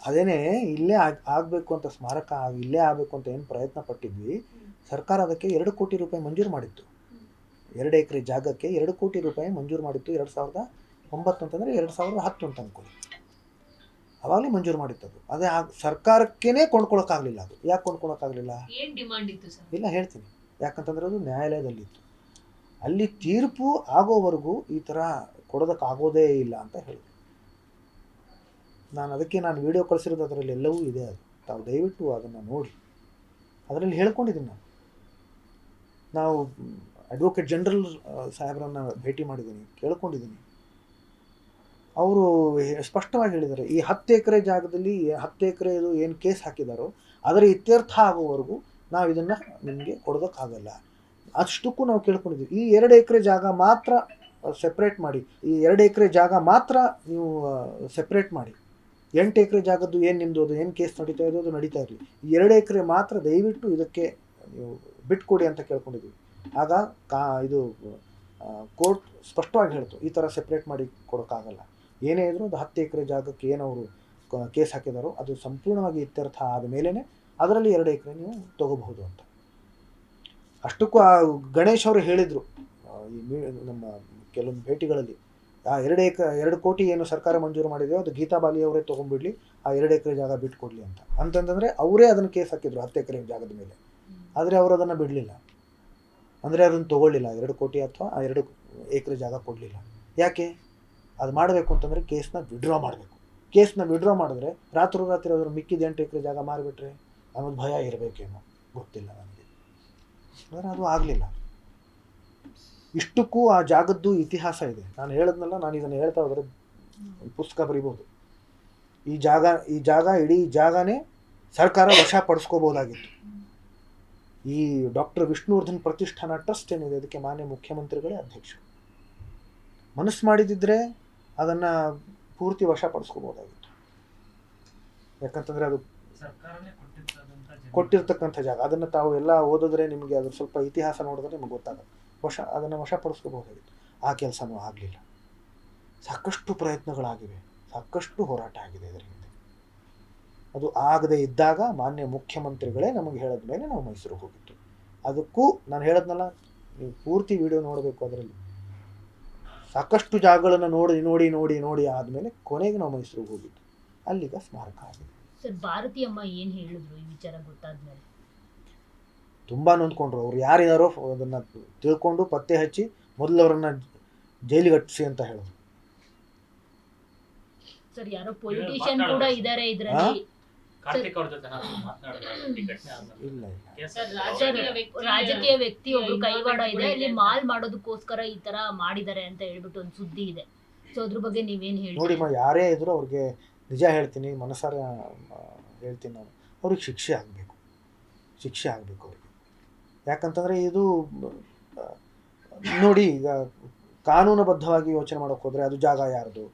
ಅದೇನೇ ಇಲ್ಲೇ ಆಗ್ ಆಗಬೇಕು ಅಂತ ಸ್ಮಾರಕ ಆಗ್- ಇಲ್ಲೇ ಆಗಬೇಕು ಅಂತ ಏನು ಪ್ರಯತ್ನ ಪಟ್ಟಿದ್ವಿ ಸರ್ಕಾರ ಅದಕ್ಕೆ ಎರಡು ಕೋಟಿ ರೂಪಾಯಿ ಮಂಜೂರು ಮಾಡಿತ್ತು. ಎರಡು ಎಕರೆ ಜಾಗಕ್ಕೆ ಎರಡು ಕೋಟಿ ರೂಪಾಯಿ ಮಂಜೂರು ಮಾಡಿತ್ತು ಎರಡು ಸಾವಿರದ ಒಂಬತ್ತು ಅಂತಂದರೆ ಎರಡು ಸಾವಿರದ ಹತ್ತು ಅಂತ ಅಂದ್ಕೊಳ್ಳಿ ಅವಾಗಲೇ ಮಂಜೂರು ಮಾಡಿತ್ತು ಅದು. ಅದೇ ಆ ಸರ್ಕಾರಕ್ಕೇ ಕೊಂಡ್ಕೊಳಕ್ಕಾಗಲಿಲ್ಲ ಅದು. ಯಾಕೆ ಕೊಂಡ್ಕೊಳಕ್ಕಾಗಲಿಲ್ಲ? ಇಲ್ಲ ಹೇಳ್ತೀನಿ. ಯಾಕಂತಂದ್ರೆ ಅದು ನ್ಯಾಯಾಲಯದಲ್ಲಿತ್ತು. ಅಲ್ಲಿ ತೀರ್ಪು ಆಗೋವರೆಗೂ ಈ ಥರ ಕೊಡೋದಕ್ಕಾಗೋದೇ ಇಲ್ಲ ಅಂತ ಹೇಳಿದ್ರು ನಾನು ಅದಕ್ಕೆ ನಾನು ವಿಡಿಯೋ ಕಳಿಸಿರೋದು ಅದರಲ್ಲಿ ಎಲ್ಲವೂ ಇದೆ ಅದು. ತಾವು ದಯವಿಟ್ಟು ಅದನ್ನು ನೋಡಿ. ಅದರಲ್ಲಿ ಹೇಳ್ಕೊಂಡಿದ್ದೀನಿ ನಾನು. ನಾವು ಅಡ್ವೊಕೇಟ್ ಜನರಲ್ ಸಾಹೇಬರನ್ನು ಭೇಟಿ ಮಾಡಿದ್ದೀನಿ, ಕೇಳ್ಕೊಂಡಿದ್ದೀನಿ. ಅವರು ಸ್ಪಷ್ಟವಾಗಿ ಹೇಳಿದ್ದಾರೆ, ಈ ಹತ್ತು ಎಕರೆ ಜಾಗದಲ್ಲಿ ಹತ್ತು ಎಕರೆ ಇದು ಏನು ಕೇಸ್ ಹಾಕಿದಾರೋ, ಅದರ ಇತ್ಯರ್ಥ ಆಗುವವರೆಗೂ ನಾವು ಇದನ್ನು ನಿಮಗೆ ಕೊಡೋದಕ್ಕಾಗಲ್ಲ. ಅಷ್ಟಕ್ಕೂ ನಾವು ಕೇಳ್ಕೊಂಡಿದ್ದೀವಿ. ಈ ಎರಡು ಎಕರೆ ಜಾಗ ಮಾತ್ರ ಸೆಪ್ರೇಟ್ ಮಾಡಿ. ಈ ಎರಡು ಎಕರೆ ಜಾಗ ಮಾತ್ರ ನೀವು ಸೆಪ್ರೇಟ್ ಮಾಡಿ. ಎಂಟು ಎಕರೆ ಜಾಗದ್ದು ಏನು ನಿಮ್ಮದು ಅದು, ಏನು ಕೇಸ್ ನಡೀತಾ ಇದೆ ಅದು ನಡೀತಾ ಇರಲಿ. ಎರಡು ಎಕರೆ ಮಾತ್ರ ದಯವಿಟ್ಟು ಇದಕ್ಕೆ ನೀವು ಬಿಟ್ಕೊಡಿ ಅಂತ ಕೇಳ್ಕೊಂಡಿದ್ದೀವಿ. ಆಗ ಕಾ, ಇದು ಕೋರ್ಟ್ ಸ್ಪಷ್ಟವಾಗಿ ಹೇಳ್ತು, ಈ ಥರ ಸೆಪ್ರೇಟ್ ಮಾಡಿ ಕೊಡೋಕ್ಕಾಗಲ್ಲ. ಏನೇ ಇದ್ರೂ ಅದು ಹತ್ತು ಎಕರೆ ಜಾಗಕ್ಕೆ ಏನವರು ಕೇಸ್ ಹಾಕಿದಾರೋ ಅದು ಸಂಪೂರ್ಣವಾಗಿ ಇತ್ಯರ್ಥ ಆದ ಮೇಲೇ ಅದರಲ್ಲಿ ಎರಡು ಎಕರೆ ನೀವು ತಗೋಬಹುದು ಅಂತ. ಅಷ್ಟಕ್ಕೂ ಗಣೇಶ್ ಅವರು ಹೇಳಿದರು ಈ ನಮ್ಮ ಕೆಲವೊಂದು ಭೇಟಿಗಳಲ್ಲಿ. ಆ ಎರಡು ಎಕರೆ ಎರಡು ಕೋಟಿ ಏನು ಸರ್ಕಾರ ಮಂಜೂರು ಮಾಡಿದೆಯೋ ಅದು ಗೀತಾ ಬಾಲಿ ಅವರೇ ತೊಗೊಂಡ್ಬಿಡ್ಲಿ, ಆ ಎರಡು ಎಕರೆ ಜಾಗ ಬಿಟ್ಕೊಡ್ಲಿ ಅಂತ. ಅಂತಂದ್ರೆ ಅವರೇ ಅದನ್ನು ಕೇಸ್ ಹಾಕಿದ್ರು ಹತ್ತು ಎಕರೆ ಜಾಗದ ಮೇಲೆ. ಆದರೆ ಅವರು ಅದನ್ನು ಬಿಡಲಿಲ್ಲ. ಅಂದರೆ ಅದನ್ನು ತೊಗೊಳ್ಳಿಲ್ಲ. ಎರಡು ಕೋಟಿ ಅಥವಾ ಆ ಎರಡು ಎಕರೆ ಜಾಗ ಕೊಡಲಿಲ್ಲ. ಯಾಕೆ? ಅದು ಮಾಡಬೇಕು ಅಂತಂದರೆ ಕೇಸ್ನ ವಿಡ್ರಾ ಮಾಡಬೇಕು. ಕೇಸ್ನ ವಿಡ್ರಾ ಮಾಡಿದ್ರೆ ರಾತ್ರಿ ರಾತ್ರಿ ಮಿಕ್ಕಿದ ಎಂಟು ಎಕರೆ ಜಾಗ ಮಾರಿಬಿಟ್ರೆ ಅನ್ನೋದು ಭಯ ಇರಬೇಕೇನೋ ಗೊತ್ತಿಲ್ಲ ನನಗೆ ಅಂದರೆ ಅದು ಆಗಲಿಲ್ಲ. ಇಷ್ಟಕ್ಕೂ ಆ ಜಾಗದ್ದು ಇತಿಹಾಸ ಇದೆ. ನಾನು ಹೇಳದ್ನಲ್ಲ ನಾನು ಇದನ್ನು ಹೇಳ್ತಾ ಹೋದರೆ ಪುಸ್ತಕ ಬರಿಬೋದು ಈ ಜಾಗ ಈ ಜಾಗ ಇಡೀ ಜಾಗನೇ ಸರ್ಕಾರ ವಶ ಪಡಿಸ್ಕೋಬೋದಾಗಿತ್ತು. ಈ ಡಾಕ್ಟರ್ ವಿಷ್ಣುವರ್ಧನ್ ಪ್ರತಿಷ್ಠಾನ ಟ್ರಸ್ಟ್ ಏನಿದೆ ಅದಕ್ಕೆ ಮಾನ್ಯ ಮುಖ್ಯಮಂತ್ರಿಗಳೇ ಅಧ್ಯಕ್ಷರು. ಮನಸ್ಸು ಮಾಡಿದಿದ್ರೆ ಅದನ್ನು ಪೂರ್ತಿ ವಶ ಪಡಿಸ್ಕೋಬೋದಾಗಿತ್ತು. ಯಾಕಂತಂದರೆ ಅದು. ಕೊಟ್ಟಿರ್ತಕ್ಕಂಥ ಜಾಗ. ಅದನ್ನು ತಾವು ಎಲ್ಲ ಓದಿದ್ರೆ ನಿಮಗೆ ಅದ್ರ ಸ್ವಲ್ಪ ಇತಿಹಾಸ ನೋಡಿದ್ರೆ ನಿಮಗೆ ಗೊತ್ತಾಗುತ್ತೆ. ವಶ, ಅದನ್ನು ವಶಪಡಿಸ್ಕೋಬಹುದಾಗಿತ್ತು. ಆ ಕೆಲಸನೂ ಆಗಲಿಲ್ಲ. ಸಾಕಷ್ಟು ಪ್ರಯತ್ನಗಳಾಗಿವೆ. ಸಾಕಷ್ಟು ಹೋರಾಟ ಆಗಿದೆ ಇದರ ಹಿಂದೆ. ಅದು ಆಗದೆ ಇದ್ದಾಗ ಮಾನ್ಯ ಮುಖ್ಯಮಂತ್ರಿಗಳೇ ನಮಗೆ ಹೇಳಿದ ಮೇಲೆ ನಾವು ಮೈಸೂರಿಗೆ ಹೋಗಿತ್ತು ಅದಕ್ಕೂ ನಾನು ಹೇಳದ್ನಲ್ಲ, ನೀವು ಪೂರ್ತಿ ವಿಡಿಯೋ ನೋಡಬೇಕು ಅದರಲ್ಲಿ. ಸಾಕಷ್ಟು ಜಾಗಗಳನ್ನು ನೋಡಿ ನೋಡಿ ನೋಡಿ ನೋಡಿ ಆದಮೇಲೆ ಕೊನೆಗೆ ನಾವು ಮೈಸೂರಿಗೆ ಹೋಗಿದ್ದು. ಅಲ್ಲಿಗ ಸ್ಮಾರಕ ಆಗಿದೆ. ಸರ್, ಭಾರತೀಯಮ್ಮ ಏನು ಹೇಳಿದ್ರು ಈ ವಿಚಾರ ಗೊತ್ತಾದ್ಮೇಲೆ? ತುಂಬ ನೊಂದ್ಕೊಂಡ್ರು. ಅವ್ರು ಯಾರಿದಾರೋ ಅದನ್ನು ತಿಳ್ಕೊಂಡು ಪತ್ತೆ ಹಚ್ಚಿ ಮೊದಲು ಅವರನ್ನ ಜೈಲಿಗೆ ಹಟ್ಟಿಸಿ ಅಂತ ಹೇಳಿದ್ರು. ಸರ್ ಯಾರೋ ಪೊಲಿಟಿಷಿಯನ್ ಕೂಡ ಇದಾರೆ ಇದ್ರಲ್ಲಿ. ರಾಜಕೀಯ ವ್ಯಕ್ತಿ ಒಬ್ರು ಕೈವಾಡ ಇದೆ. ಇಲ್ಲಿ ಮಾಲ್ ಮಾಡೋದಕ್ಕೋಸ್ಕರ ಈ ತರ ಮಾಡಿದ್ದಾರೆ ಅಂತ ಹೇಳ್ಬಿಟ್ಟು ಒಂದು ಸುದ್ದಿ ಇದೆ. ಸೊ ಅದ್ರ ಬಗ್ಗೆ ನೀವೇನ್ ನೋಡಿ ಹೇಳಿ ಮ ಯಾರೇ ಇದ್ರು ಅವ್ರಿಗೆ ನಿಜ ಹೇಳ್ತೀನಿ ಮನಸಾರ ಹೇಳ್ತೀನಿ ನಾನು. ಅವ್ರಿಗೆ ಶಿಕ್ಷೆ ಆಗಬೇಕು. ಶಿಕ್ಷೆ ಆಗಬೇಕು ಅವ್ರಿಗೆ. ಯಾಕಂತಂದರೆ ಇದು, ನೋಡಿ, ಈಗ ಕಾನೂನುಬದ್ಧವಾಗಿ ಯೋಚನೆ ಮಾಡೋಕೆ ಹೋದರೆ ಅದು ಜಾಗ ಯಾರ್ದು?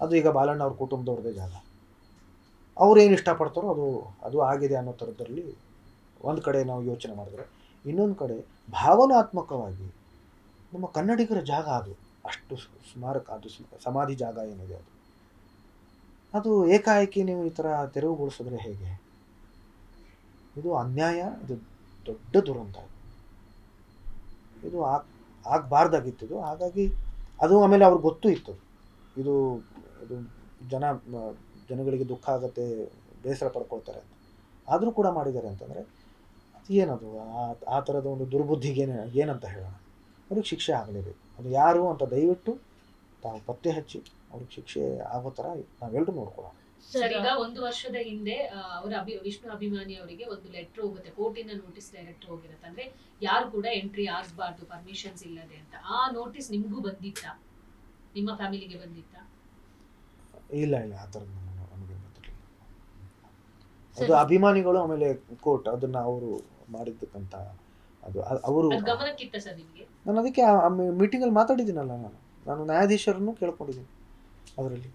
ಅದು ಈಗ ಬಾಲಣ್ಣ ಅವ್ರ ಕುಟುಂಬದವ್ರದ್ದೇ ಜಾಗ. ಅವ್ರು ಏನು ಇಷ್ಟಪಡ್ತಾರೋ ಅದು ಅದು ಆಗಿದೆ ಅನ್ನೋ ಥರದ್ರಲ್ಲಿ ಒಂದು ಕಡೆ ನಾವು ಯೋಚನೆ ಮಾಡಿದ್ರೆ, ಇನ್ನೊಂದು ಕಡೆ ಭಾವನಾತ್ಮಕವಾಗಿ ನಮ್ಮ ಕನ್ನಡಿಗರ ಜಾಗ ಅದು. ಅಷ್ಟು ಸ್ಮಾರಕ ಅದು ಸಮಾಧಿ ಜಾಗ ಏನಿದೆ ಅದು. ಅದು ಏಕಾಏಕಿ ನೀವು ಈ ಥರ ತೆರವುಗೊಳಿಸಿದ್ರೆ ಹೇಗೆ? ಇದು ಅನ್ಯಾಯ, ಇದು ದೊಡ್ಡ ದುರಂತ ಇದು. ಆಗ ಆಗ್ ಆಗಬಾರ್ದಾಗಿತ್ತು ಇದು ಹಾಗಾಗಿ ಅದು ಆಮೇಲೆ ಅವ್ರಿಗೆ ಗೊತ್ತೂ ಇತ್ತು. ಇದು ಇದು ಜನ ಜನಗಳಿಗೆ ದುಃಖ ಆಗುತ್ತೆ, ಬೇಸರ ಪಡ್ಕೊಳ್ತಾರೆ ಅಂತ. ಆದರೂ ಕೂಡ ಮಾಡಿದ್ದಾರೆ ಅಂತಂದರೆ, ಅದು ಏನದು? ಆ- ಥರದ ಒಂದು ದುರ್ಬುದ್ಧಿಗೆ ಏನು ಏನಂತ ಹೇಳೋಣ? ಅವ್ರಿಗೆ ಶಿಕ್ಷೆ ಆಗಲೇಬೇಕು. ಅದು ಯಾರು ಅಂತ ದಯವಿಟ್ಟು ತಾವು ಪತ್ತೆ ಹಚ್ಚಿ ಅವ್ರಿಗೆ ಶಿಕ್ಷೆ ಆಗೋ ಥರ ನಾವೆಲ್ಲರೂ ನೋಡ್ಕೊಳ್ಳೋಣ. ಸರ್ ಈಗ ಒಂದು ವರ್ಷದ ಹಿಂದೆ ಅವರ ಅಭಿ ವಿಷ್ಣು ಅಭಿಮಾನಿ ಅವರಿಗೆ ಒಂದು ಲೆಟರ್ ಹೋಗುತ್ತೆ. ಕೋರ್ಟಿನ ನೋಟಿಸ್ ಡೈರೆಕ್ಟ್ ಹೋಗಿರುತ್ತೆ. ಅಂದ್ರೆ ಯಾರು ಕೂಡ ಎಂಟ್ರಿ ಆಗ್ಬಾರ್ದು ಪರ್ಮಿಷನ್ಸ್ ಇಲ್ಲದೆ ಅಂತ. ಆ ನೋಟಿಸ್ ನಿಮ್ಗೂ ಬಂದಿತ್ತ? ನಿಮ್ಮ ಫ್ಯಾಮಿಲಿಗೆ ಬಂದಿತ್ತ? ಇಲ್ಲ ಇಲ್ಲ ಆ ಥರದ್ದು ನಮಗೆ ನಮಗೆ ಅದು ಅಭಿಮಾನಿಗಳು ಆಮೇಲೆ ಕೋರ್ಟ್ ಅದನ್ನ ಅವರು ಮಾಡಿದ್ದಕ್ಕಂತ ಅದು ಅವರು ಗಮನಕ್ಕಿತ್ತ ಸರ್ ನಿಮ್ಗೆ? ನಾನು ಅದಕ್ಕೆ ಮೀಟಿಂಗ್ ಮೀಟಿಂಗಲ್ಲಿ ಮಾತಾಡಿದ್ದೀನಲ್ಲ ನಾನು. ನಾನು ನ್ಯಾಯಾಧೀಶರನ್ನು ಕೇಳ್ಕೊಂಡಿದ್ದೀನಿ. ಅದರಲ್ಲಿ